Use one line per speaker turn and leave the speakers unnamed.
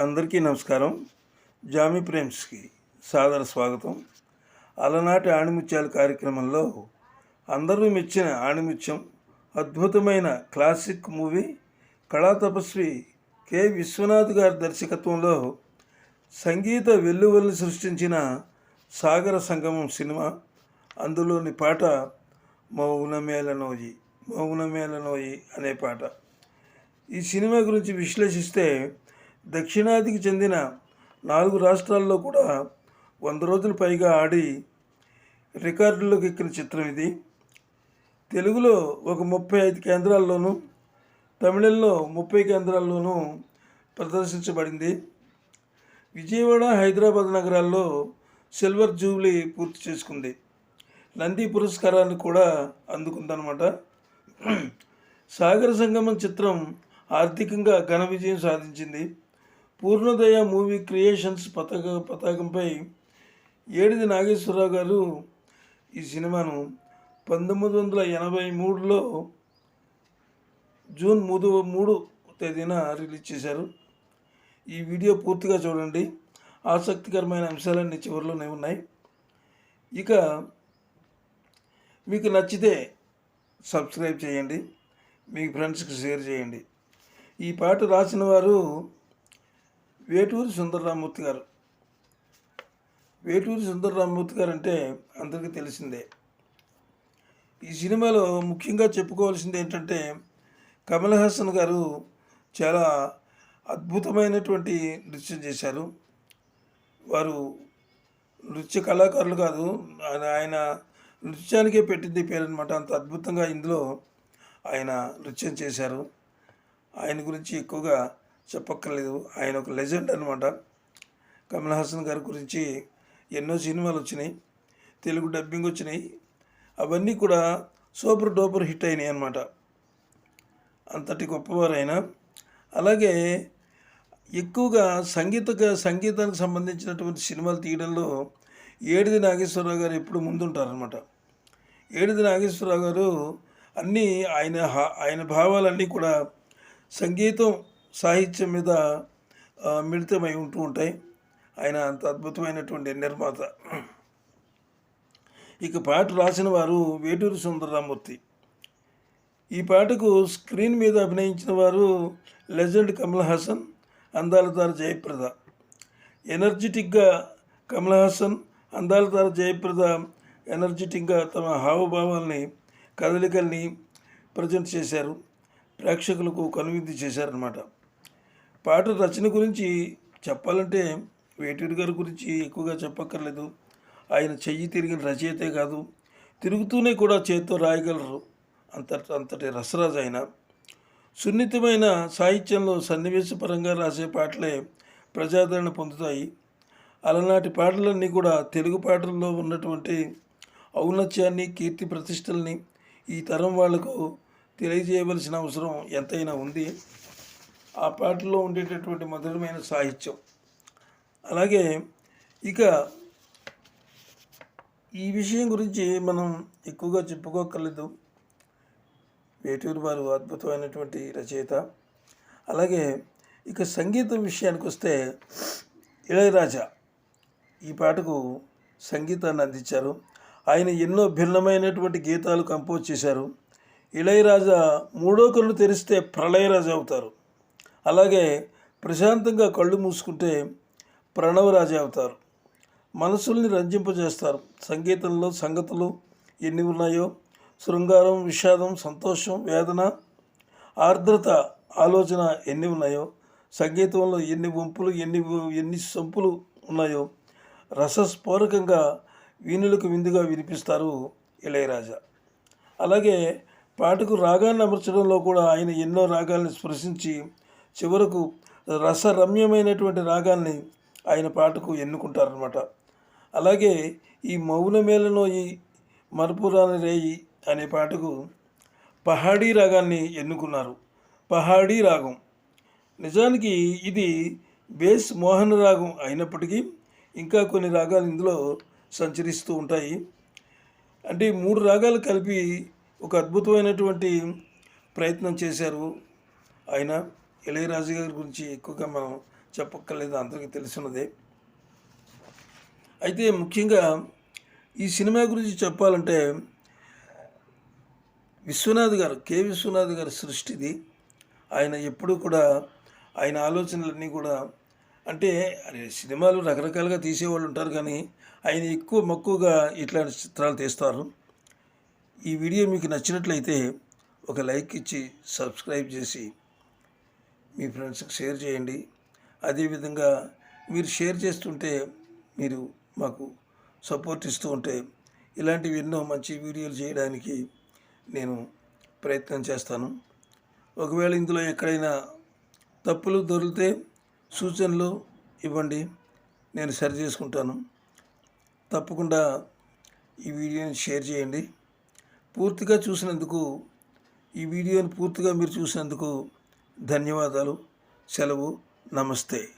అందరికీ నమస్కారం. జామి ప్రేమ్స్కి సాదర స్వాగతం. అలనాటి ఆణిముత్యాల కార్యక్రమంలో అందరూ మెచ్చిన ఆణిముత్యం అద్భుతమైన క్లాసిక్ మూవీ కళా తపస్వి కె. విశ్వనాథ్ గారి దర్శకత్వంలో సంగీత వెల్లువల్ని సృష్టించిన సాగర సంగమం సినిమా. అందులోని పాట మౌనమేలనోయి మౌనమేలనోయి అనే పాట. ఈ సినిమా గురించి విశ్లేషిస్తే దక్షిణాదికి చెందిన నాలుగు రాష్ట్రాల్లో కూడా వంద రోజులు పైగా ఆడి రికార్డుల్లోకి ఎక్కిన చిత్రం ఇది. తెలుగులో ఒక ముప్పై ఐదు కేంద్రాల్లోనూ తమిళంలో ముప్పై కేంద్రాల్లోనూ ప్రదర్శించబడింది. విజయవాడ హైదరాబాద్ నగరాల్లో సిల్వర్ జూబ్లీ పూర్తి చేసుకుంది. నంది పురస్కారాన్ని కూడా అందుకుందనమాట సాగర సంగమం చిత్రం ఆర్థికంగా ఘన విజయం సాధించింది. పూర్ణోదయ మూవీ క్రియేషన్స్ పతాక పతాకంపై ఏడిది నాగేశ్వరరావు గారు ఈ సినిమాను పంతొమ్మిది వందల ఎనభై మూడులో జూన్ మూడు మూడు తేదీన రిలీజ్ చేశారు. ఈ వీడియో పూర్తిగా చూడండి. ఆసక్తికరమైన అంశాలన్నీ చివరిలోనే ఉన్నాయి. ఇక మీకు నచ్చితే సబ్స్క్రైబ్ చేయండి. మీ ఫ్రెండ్స్కి షేర్ చేయండి. ఈ పాట రాసిన వారు వేటూరి సుందరరామూర్తి గారు. వేటూరి సుందరరామూర్తి గారు అంటే అందరికీ తెలిసిందే. ఈ సినిమాలో ముఖ్యంగా చెప్పుకోవాల్సింది ఏంటంటే కమల్ హాసన్ గారు చాలా అద్భుతమైనటువంటి నృత్యం చేశారు. వారు నృత్య కళాకారులు కాదు ఆయన ఆయన నృత్యానికే పెట్టింది పేరు అనమాట అంత అద్భుతంగా ఇందులో ఆయన నృత్యం చేశారు. ఆయన గురించి ఎక్కువగా చెప్పక్కర్లేదు. ఆయన ఒక లెజెండ్ అనమాట కమల్ హాసన్ గారి గురించి ఎన్నో సినిమాలు వచ్చినాయి. తెలుగు డబ్బింగ్ వచ్చినాయి. అవన్నీ కూడా సూపర్ డూపర్ హిట్ అయినాయి అనమాట అంతటి గొప్పవారైన. అలాగే ఎక్కువగా సంగీత సంగీతానికి సంబంధించినటువంటి సినిమాలు తీయడంలో ఏడిది నాగేశ్వరరావు గారు ఎప్పుడు ముందుంటారనమాట ఏడిది నాగేశ్వరరావు గారు అన్నీ ఆయన హా- ఆయన భావాలన్నీ కూడా సంగీతం సాహిత్యం మీద మిళితమై ఉంటూ ఉంటాయి. ఆయన అంత అద్భుతమైనటువంటి నిర్మాత. ఇక పాట రాసిన వారు వేటూరి సుందరరామూర్తి ఈ పాటకు స్క్రీన్ మీద అభినయించిన వారు లెజెండ్ కమల్ హాసన్ అందాలతార జయప్రద. ఎనర్జెటిక్గా కమల్ హాసన్ అందాలతార జయప్రద ఎనర్జెటిక్గా తమ హావభావాల్ని కదలికల్ని ప్రజెంట్ చేశారు. ప్రేక్షకులకు కనువిందు చేశారనమాట పాట రచన గురించి చెప్పాలంటే వేటూరి గారి గురించి ఎక్కువగా చెప్పక్కర్లేదు. ఆయన చెయ్యి తిరిగిన రచయితే కాదు తిరుగుతూనే కూడా చేత్తో రాయగలరు. అంత అంతటి రసరాజు ఆయన. సున్నితమైన సాహిత్యంలో సన్నివేశపరంగా రాసే పాటలే ప్రజాదరణ పొందుతాయి. అలనాటి పాటలన్నీ కూడా తెలుగు పాటల్లో ఉన్నటువంటి ఔన్నత్యాన్ని కీర్తి ప్రతిష్టల్ని ఈ తరం వాళ్ళకు తెలియజేయవలసిన అవసరం ఎంతైనా ఉంది. ఆ పాటల్లో ఉండేటటువంటి మధురమైన సాహిత్యం. అలాగే ఇక ఈ విషయం గురించి మనం ఎక్కువగా చెప్పుకోకర్లేదు వేటూరు వారు అద్భుతమైనటువంటి రచయిత. అలాగే ఇక సంగీతం విషయానికి వస్తే ఇళయరాజా ఈ పాటకు సంగీతాన్ని అందించారు. ఆయన ఎన్నో భిన్నమైనటువంటి గీతాలు కంపోజ్ చేశారు. ఇళయరాజా మూడో కళ్ళు తెరిస్తే ప్రళయరాజా అవుతారు. అలాగే ప్రశాంతంగా కళ్ళు మూసుకుంటే ప్రణవరాజే అవుతారు. మనసుల్ని రంజింపజేస్తారు. సంగీతంలో సంగతులు ఎన్ని ఉన్నాయో? శృంగారం విషాదం సంతోషం వేదన ఆర్ద్రత ఆలోచన ఎన్ని ఉన్నాయో? సంగీతంలో ఎన్ని వంపులు ఎన్ని ఎన్ని సంపులు ఉన్నాయో? రసస్ఫోరకంగా వీణులకు విందుగా వినిపిస్తారు ఇళయరాజా. అలాగే పాటకు రాగాన్ని అమర్చడంలో కూడా ఆయన ఎన్నో రాగాల్ని స్పృశించి చివరకు రసరమ్యమైనటువంటి రాగాల్ని ఆయన పాటకు ఎన్నుకుంటారనమాట అలాగే ఈ మౌనమేళనో ఈ మరపురాని రేయి అనే పాటకు పహాడీ రాగాన్ని ఎన్నుకున్నారు. పహాడీ రాగం. నిజానికి ఇది బేస్ మోహన రాగం అయినప్పటికీ ఇంకా కొన్ని రాగాలు ఇందులో సంచరిస్తూ ఉంటాయి. అంటే మూడు రాగాలు కలిపి ఒక అద్భుతమైనటువంటి ప్రయత్నం చేశారు ఆయన. ఇళయరాజు గారి గురించి ఎక్కువగా మనం చెప్పక్కర్లేదు అందరికీ తెలిసినదే అయితే ముఖ్యంగా ఈ సినిమా గురించి చెప్పాలంటే విశ్వనాథ్ గారు కె విశ్వనాథ్ గారి సృష్టిది. ఆయన ఎప్పుడూ కూడా ఆయన ఆలోచనలన్నీ కూడా అంటే సినిమాలు రకరకాలుగా తీసేవాళ్ళు ఉంటారు కానీ ఆయన ఎక్కువ మక్కువగా ఇట్లాంటి చిత్రాలు తీస్తారు. ఈ వీడియో మీకు నచ్చినట్లయితే ఒక లైక్ ఇచ్చి సబ్స్క్రైబ్ చేసి మీ ఫ్రెండ్స్కి షేర్ చేయండి. అదేవిధంగా మీరు షేర్ చేస్తుంటే మీరు మాకు సపోర్ట్ ఇస్తూ ఉంటే ఇలాంటివి ఎన్నో మంచి వీడియోలు చేయడానికి నేను ప్రయత్నం చేస్తాను. ఒకవేళ ఇందులో ఎక్కడైనా తప్పులు దొరికితే సూచనలు ఇవ్వండి. నేను సరి చేసుకుంటాను. తప్పకుండా ఈ వీడియోని షేర్ చేయండి. పూర్తిగా చూసినందుకు ఈ వీడియోని పూర్తిగా మీరు చూసినందుకు ధన్యవాదాలు. సెలవు. నమస్తే.